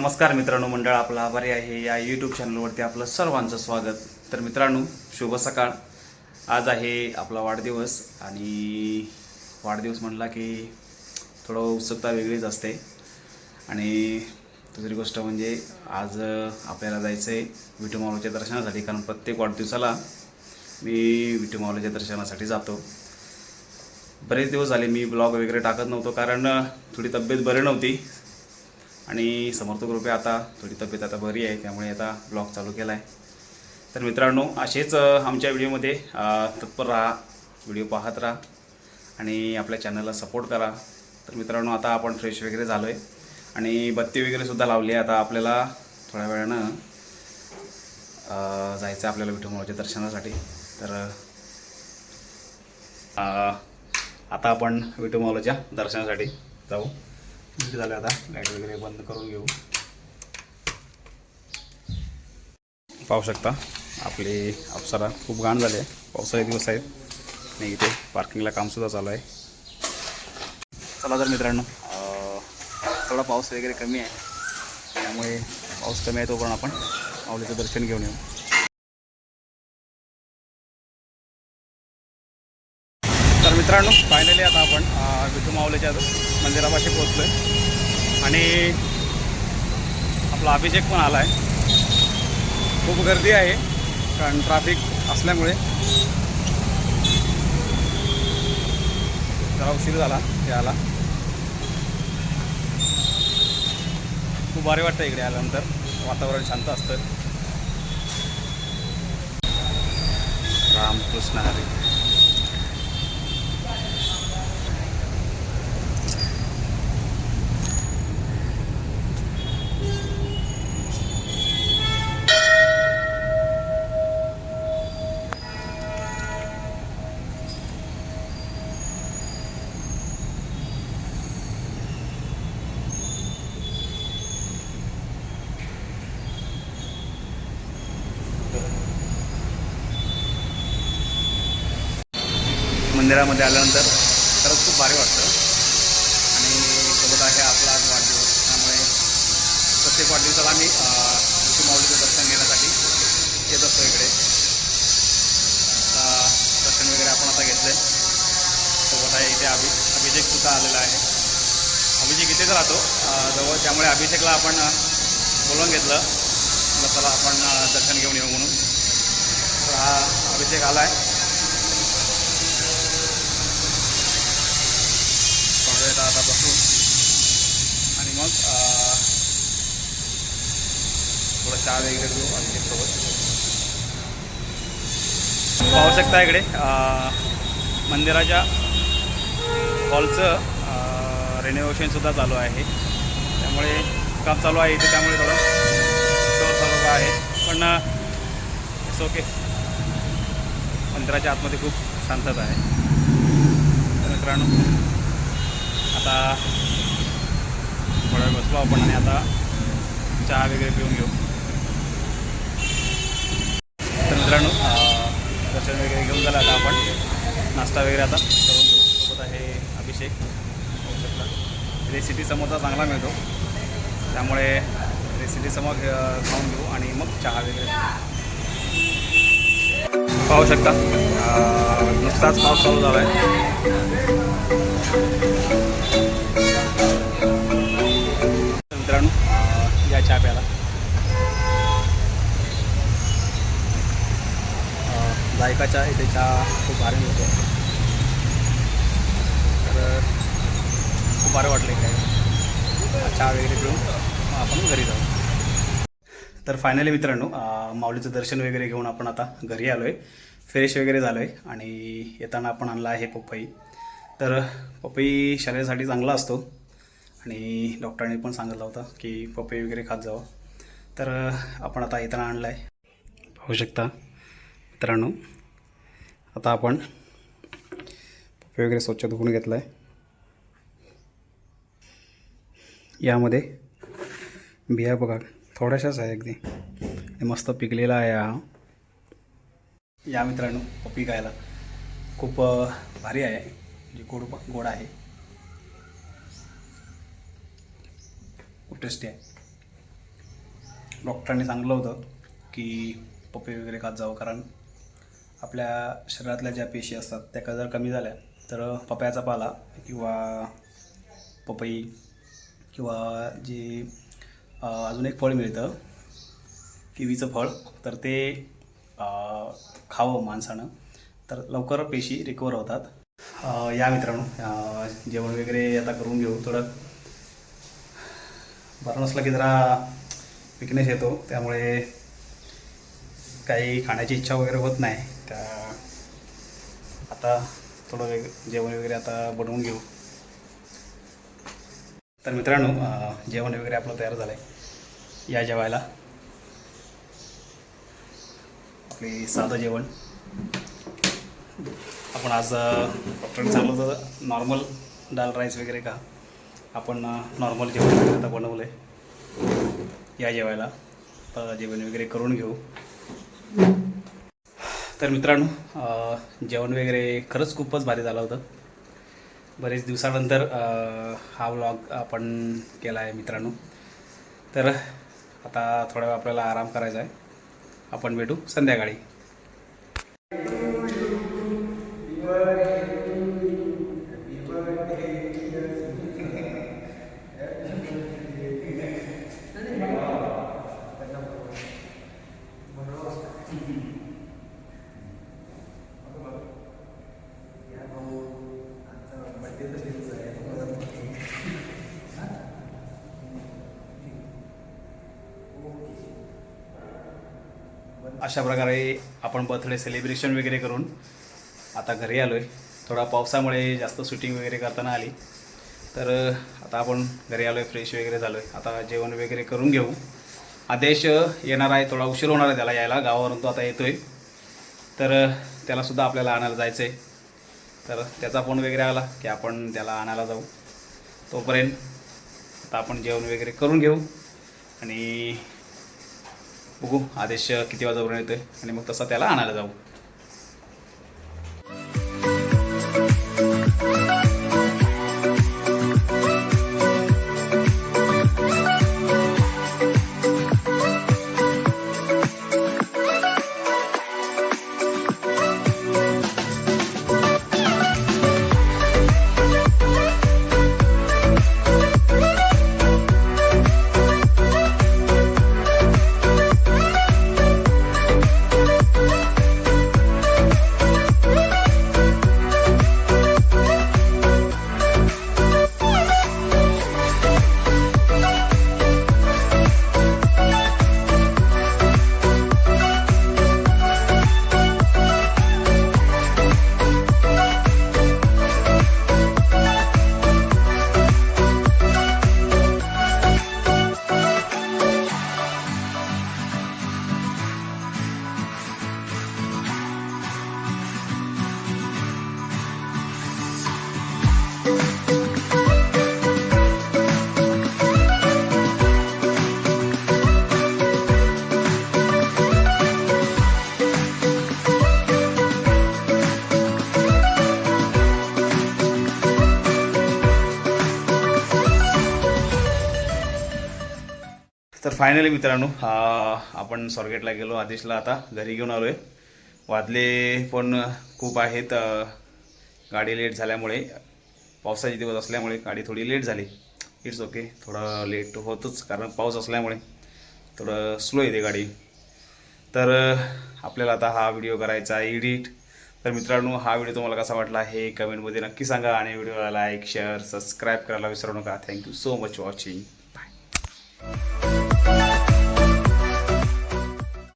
नमस्कार मित्रांनो मंडळ आपला आभारी आहे. या यूट्यूब चॅनलवरती आपलं सर्वांचं स्वागत. तर मित्रांनो शुभ सकाळ. आज आहे आपला वाढदिवस आणि वाढदिवस म्हणला की थोडं उत्सुकता वेगळीच असते. आणि दुसरी गोष्ट म्हणजे आज आपल्याला जायचं आहे विठू माऊलीच्या दर्शनासाठी कारण प्रत्येक वाढदिवसाला मी विठू माऊलीच्या दर्शनासाठी जातो. बरेच दिवस झाले मी ब्लॉग वगैरे टाकत नव्हतो कारण थोडी तब्येत बरी नव्हती. आणि समर्थ कृपया आता थोडी तब्येत आता बरी आहे त्यामुळे आता ब्लॉग चालू केला आहे तर मित्रांनो असेच आमच्या व्हिडिओमध्ये तत्पर राहा व्हिडिओ पाहत राहा आणि आपल्या चॅनलला सपोर्ट करा. तर मित्रांनो आता आपण फ्रेश वगैरे झालो आहे आणि बत्ती वगैरेसुद्धा लावली आहे. आता आपल्याला थोड्या वेळानं जायचं आहे आपल्याला विठुमाऊच्या दर्शनासाठी. तर आता आपण विठुमाऊलीच्या दर्शनासाठी जाऊ. झालं आता. लाइट वगैरे बंद करून घेऊ. पाहू शकता आपली अप्सरा खूप घाण झाले आहे. पावसाळे दिवस आहेत. नाही इथे पार्किंगला कामसुद्धा चालू आहे. चला तर मित्रांनो थोडा पाऊस वगैरे कमी आहे. त्यामुळे पाऊस कमी आहे तोपर्यंत आपण माऊलीचं दर्शन घेऊन येऊ. मित्रांनो फायनली आता आपण अं, विठू माऊलीच्या मंदिरापाशी पोचलो आहे आणि आपला अभिषेक पण आला आहे खूप गर्दी आहे कारण ट्रॅफिक असल्यामुळे. जरा उशीर झाला यायला. खूप भारी वाटतं इकडे आल्यानंतर. वातावरण शांत असतं. रामकृष्ण हरी. मंदिरामध्ये आल्यानंतर खरंच खूप भारी वाटतं. आणि सोबत आहे आपला आज वाढदिवस. त्यामुळे प्रत्येक वाढदिवसाला आम्ही ऋषी माऊलीचं दर्शन घेण्यासाठी येत असतो इकडे. आता दर्शन वगैरे आपण आता घेतलं सोबत आहे इथे अभि अभिषेकसुद्धा आलेला आहे. अभिषेक इथेच राहतो. जवळ. त्यामुळे अभिषेकला आपण बोलवून घेतलं. चला आपण दर्शन घेऊन येऊ म्हणून. तर हा अभिषेक आला आहे थोडा वेळ आता बसू आणि मग अं, थोडं चहा वगैरे घेऊ आणि सोबत. पाहू शकता इकडे मंदिराच्या हॉलचं रेनोव्हेशनसुद्धा चालू आहे. त्यामुळे काम चालू आहे इथे त्यामुळे थोडं चालू आहे. पण इट्स ओके मंदिराच्या आतमध्ये खूप शांतता आहे. तर मित्रांनो आता थोडा वेळ बसलो आपण आणि आता चहा वगैरे पिऊन घेऊ तर मित्रांनो दर्शन वगैरे घेऊन झालं आता आपण. नाश्ता वगैरे आता करून घेऊ सोबत आहे अभिषेक. होऊ शकता रेसिपी समोरचा चांगला मिळतो. त्यामुळे रेसिपी समोर खाऊन घेऊ आणि मग चहा वगैरे पाहू शकता. अं, नुकताच पाऊस चालू झाला आहे मित्रांनो या चहा प्याला जायकाच्या जायका चहा इथे चहा खूप भारी होतो. तर खूप भारी वाटलं इकडे. चहा वगैरे पिऊन आपण घरी जाऊ. तर फायनली मित्रांनो माऊलीचं दर्शन वगैरे घेऊन आपण आता घरी आलो आहे फ्रेश वगैरे झालो आहे आणि येताना आपण आणला आहे पपई. तर पपई शरीरासाठी चांगला असतो. आणि डॉक्टरांनी पण सांगितलं होतं की पपई वगैरे खात जावं. तर आपण आता येताना आणला आहे पाहू शकता. मित्रांनो आता आपण पपे वगैरे स्वच्छ धुवून घेतला आहे यामध्ये बिया बघा थोड्याशाच आहे अगदी. मस्त पिकलेला आहे हा. या मित्रांनो पपी खायला खूप भारी आहे. म्हणजे गोड गोड आहे. खूप टेस्टी आहे. डॉक्टरांनी सांगितलं होतं की पपई वगैरे खात जावं कारण आपल्या शरीरातल्या ज्या पेशी असतात त्या जर कमी झाल्या तर पपयाचा पाला किंवा पपई किंवा जे अजून एक फळ मिळतं किवीचं फळ तर ते खावं माणसानं. तर लवकर पेशी रिकवर होतात. या मित्रांनो जेवण वगैरे आता करून घेऊ थोडं. बरं नसलं की जरा विकनेस येतो त्यामुळे काही खाण्याची इच्छा वगैरे होत नाही. त्या आता थोडं वेग जेवण वगैरे आता बनवून घेऊ. तर मित्रांनो जेवण वगैरे आपलं तयार झालं आहे या जेवायला. आपले साधं जेवण. आपण आज अं, चाललो तर नॉर्मल दाल राईस वगैरे का आपण नॉर्मल जेवण वगैरे आता बनवलं आहे या जेवायला. आता जेवण वगैरे करून घेऊ. तर मित्रांनो जेवण वगैरे खरंच खूपच भारी झालं होतं. बरेच दिवसानंतर हा व्लॉग आपण केला आहे मित्रांनो. तर आता थोडा वेळ आपल्याला आराम करायचा आहे. आपण भेटू संध्याकाळी. अशा प्रकारे आपण बर्थडे सेलिब्रेशन वगैरे करून आता घरी आलो आहे थोडा पावसामुळे जास्त शूटिंग वगैरे करताना आली. तर आता आपण घरी आलो आहे फ्रेश वगैरे झालो आहे आता जेवण वगैरे करून घेऊ. आदेश येणार आहे थोडा उशीर होणार आहे त्याला यायला. गावावरून तो आता येतो आहे तर त्यालासुद्धा आपल्याला आणायला जायचं आहे तर त्याचा फोन वगैरे आला की आपण त्याला आणायला जाऊ. तोपर्यंत आता आपण जेवण वगैरे करून घेऊ. आणि बघू आदेश किती वाजेपर्यंत येतोय. आणि मग तसा त्याला आणायला जाऊ. तर फायनली मित्रांनो हा आपण स्वारगेटला गेलो आदेशला आता घरी घेऊन आलो आहे वादले पण खूप आहेत गाडी लेट झाल्यामुळे पावसाचे दिवस असल्यामुळे गाडी थोडी लेट झाली. इट्स ओके थोडं लेट होतच कारण पाऊस असल्यामुळे थोडं स्लो येते गाडी. तर आपल्याला आता हा व्हिडिओ करायचा आहे एडिट तर मित्रांनो हा व्हिडिओ तुम्हाला कसा वाटला हे कमेंटमध्ये नक्की सांगा आणि व्हिडिओला लाईक शेअर सबस्क्राईब करायला विसरू नका. Thank you so much watching bye